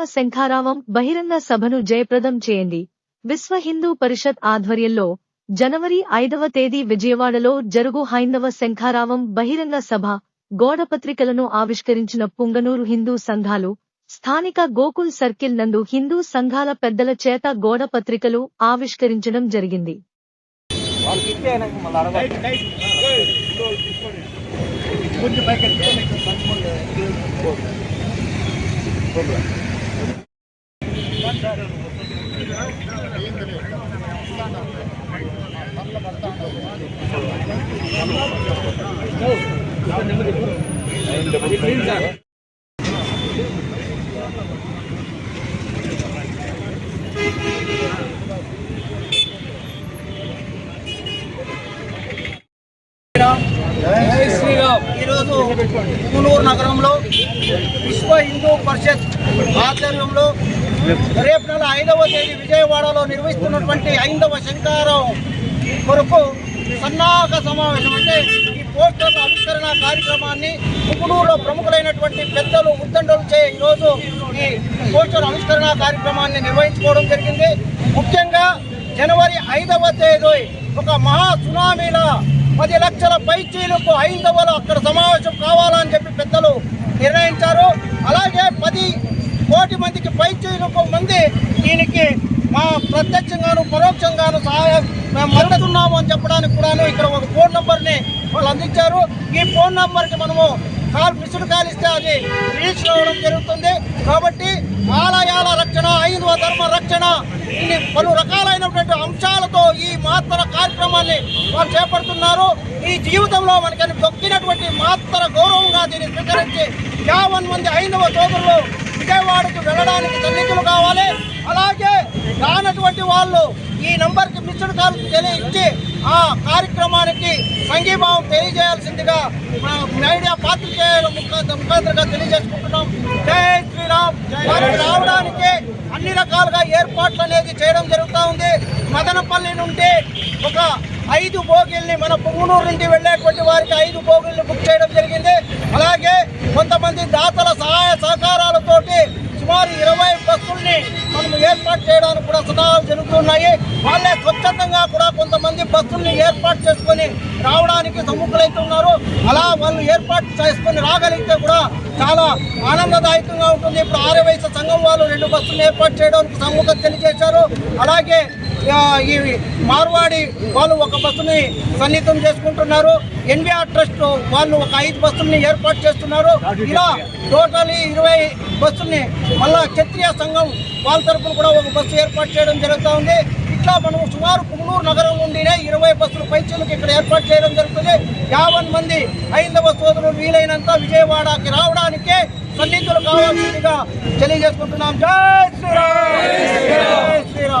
హైందవ శంఖారావం బహిరంగ సభను జయప్రదం చేయండి. విశ్వ హిందూ పరిషత్ ఆధ్వర్యంలో జనవరి ఐదవ తేదీ విజయవాడలో జరుగు హైందవ శంఖారావం బహిరంగ సభ గోడపత్రికలను ఆవిష్కరించిన పుంగనూరు హిందూ సంఘాలు స్థానిక గోకుల్ సర్కిల్ నందు హిందూ సంఘాల పెద్దల చేత గోడ పత్రికలు ఆవిష్కరించడం జరిగింది. వాళ్ళకి ఇచ్చే ఆయనకి మళ్ళీ అడగాలి జై శ్రీరామ్ ఈరోజు పునూరు నగరంలో విశ్వ హిందూ పరిషత్ ఆధ్వర్యంలో రేపు నెల ఐదవ తేదీ విజయవాడలో నిర్వహిస్తున్నటువంటి ఐదవ శంకారం కొరకు సన్నాహక సమావేశం. అంటే ఈ పోస్టర్ల ఆవిష్కరణ కార్యక్రమాన్ని పుకునూరులో ప్రముఖులైనటువంటి పెద్దలు ఉద్దండలచే ఈరోజు ఈ పోస్టర్ ఆవిష్కరణ కార్యక్రమాన్ని నిర్వహించుకోవడం జరిగింది. ముఖ్యంగా జనవరి ఐదవ తేదీ ఒక మహా సునామీలా పది లక్షల పైచీలకు ఐదవలు అక్కడ సమావేశం కావాలని చెప్పి పెద్దలు నిర్ణయించారు అలాగే పది కోటి మందికి పైచీలకు మంది దీనికి మా ప్రత్యక్షంగాను పరోక్షంగాను సహాయం మేము మద్దతున్నాము అని చెప్పడానికి కూడాను ఇక్కడ ఒక ఫోన్ నంబర్ని వాళ్ళు అందించారు. ఈ ఫోన్ నంబర్కి మనము కాల్ మిస్డ్ కాల్ ఇస్తే అది రీచ్ అవ్వడం జరుగుతుంది. కాబట్టి ఆలయాల రక్షణ ఐదవ ధర్మ రక్షణ ఇన్ని పలు రకాలైనటువంటి అంశాలతో ఈ మహత్తర కార్యక్రమాన్ని వాళ్ళు చేపడుతున్నారు. ఈ జీవితంలో మనకని దొక్కినటువంటి మహత్తర గౌరవంగా దీన్ని స్వీకరించి యావన్ మంది ఐదవ సోదరులు విజయవాడకు వెళ్ళడానికి సన్నిహితులు కావాలి. అలాగే రానటువంటి వాళ్ళు ఈ నంబర్కి మిస్డ్ కాల్ తెలియచ్చి ఆ కార్యక్రమానికి సంఘీభావం తెలియజేయాల్సిందిగా మీడియా పాత్రికేయుల ముఖాంతరంగా తెలియజేసుకుంటున్నాం. జై శ్రీరామ్. వారికి రావడానికి అన్ని రకాలుగా ఏర్పాట్లు అనేది చేయడం జరుగుతూ ఉంది. మదనపల్లి నుండి ఒక ఐదు బోగిల్ని మన పొంగునూరు నుండి వెళ్ళేటువంటి వారికి ఐదు బోగిల్ని బుక్ చేయడం జరిగింది. అలాగే కొంతమంది దాతల సహాయ కారణంగా కూడా కొంతమంది బస్సుల్ని ఏర్పాటు చేసుకొని రావడానికి సముఖులైతున్నారు అలా వాళ్ళు ఏర్పాటు చేసుకొని రాగలిగితే కూడా చాలా ఆనందదాయకంగా ఉంటుంది. ఇప్పుడు ఆర్యవైశ్య సంఘం వాళ్ళు రెండు బస్సులు ఏర్పాటు చేయడానికి సముఖం తెలియజేశారు. అలాగే ఈ మార్వాడి వాళ్ళు ఒక బస్సుని సన్నిహితం చేసుకుంటున్నారు. ఎన్బిఆర్ ట్రస్ట్ వాళ్ళు ఒక ఐదు బస్సుల్ని ఏర్పాటు చేస్తున్నారు. ఇలా టోటల్ ఇరవై బస్సుల్ని మళ్ళా క్షత్రియ సంఘం వాళ్ళ తరఫున కూడా ఒక బస్సు ఏర్పాటు చేయడం జరుగుతూ ఉంది. ఇట్లా మనం సుమారు కుమ్మూరు నగరం నుండినే ఇరవై బస్సులు పైచీలకు ఇక్కడ ఏర్పాటు చేయడం జరుగుతుంది. యావన్ మంది ఐదవ సోదరులు వీలైనంత విజయవాడకి రావడానికి సన్నిహితులు కావాల్సిందిగా తెలియజేసుకుంటున్నాం. జై శ్రీరామ్! జై శ్రీరామ్!